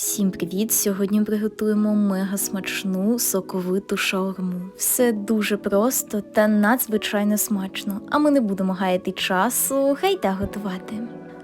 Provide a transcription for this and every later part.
Всім привіт! Сьогодні приготуємо мега смачну соковиту шаурму. Все дуже просто та надзвичайно смачно. А ми не будемо гаяти часу, гайда готувати.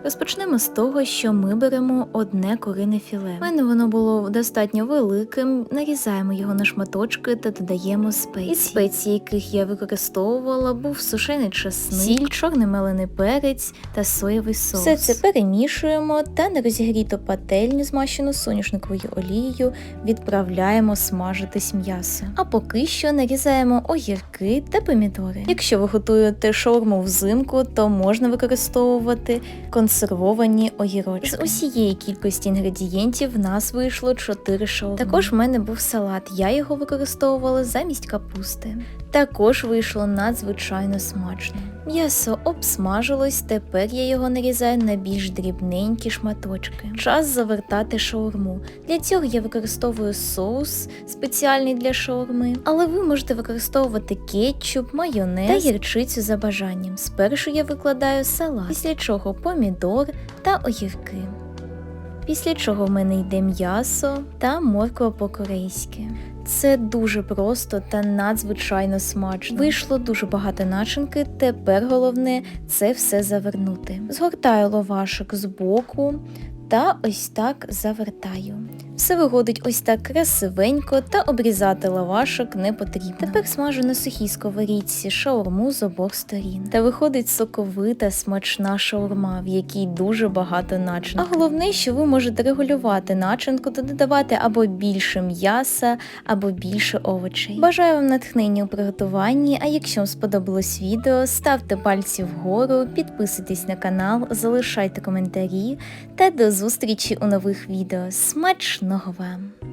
Розпочнемо з того, що ми беремо одне курине філе. У мене воно було достатньо великим. Нарізаємо його на шматочки та додаємо спеції. Із спецій, яких я використовувала, був сушений чесник, сіль, чорний мелений перець та соєвий соус. Все це перемішуємо та на розігріту пательню, змащену соняшниковою олією, відправляємо смажитись м'ясо. А поки що нарізаємо огірки та помідори. Якщо ви готуєте шаурму взимку, то можна використовувати консервовані огірочки. З усієї кількості інгредієнтів в нас вийшло 4 шаурми. Також в мене був салат, я його використовувала замість капусти. Також вийшло надзвичайно смачно. М'ясо обсмажилось, тепер я його нарізаю на більш дрібненькі шматочки. Час завертати шаурму. Для цього я використовую соус спеціальний для шаурми, але ви можете використовувати кетчуп, майонез та гірчицю за бажанням. Спершу я викладаю салат, після чого помідор та огірки. Після чого в мене йде м'ясо та морква по-корейськи. Це дуже просто та надзвичайно смачно. Вийшло дуже багато начинки. Тепер головне це все завернути. Згортаю ловашок з боку та ось так завертаю. Все виходить ось так красивенько та обрізати лавашик не потрібно. Тепер смажу на сухій сковорідці шаурму з обох сторін. Та виходить соковита смачна шаурма, в якій дуже багато начинки. А головне, що ви можете регулювати начинку та додавати або більше м'яса, або більше овочей. Бажаю вам натхнення у приготуванні. А якщо вам сподобалось відео, ставте пальці вгору, підписуйтесь на канал, залишайте коментарі та до зустрічі у нових відео. Смачного вам!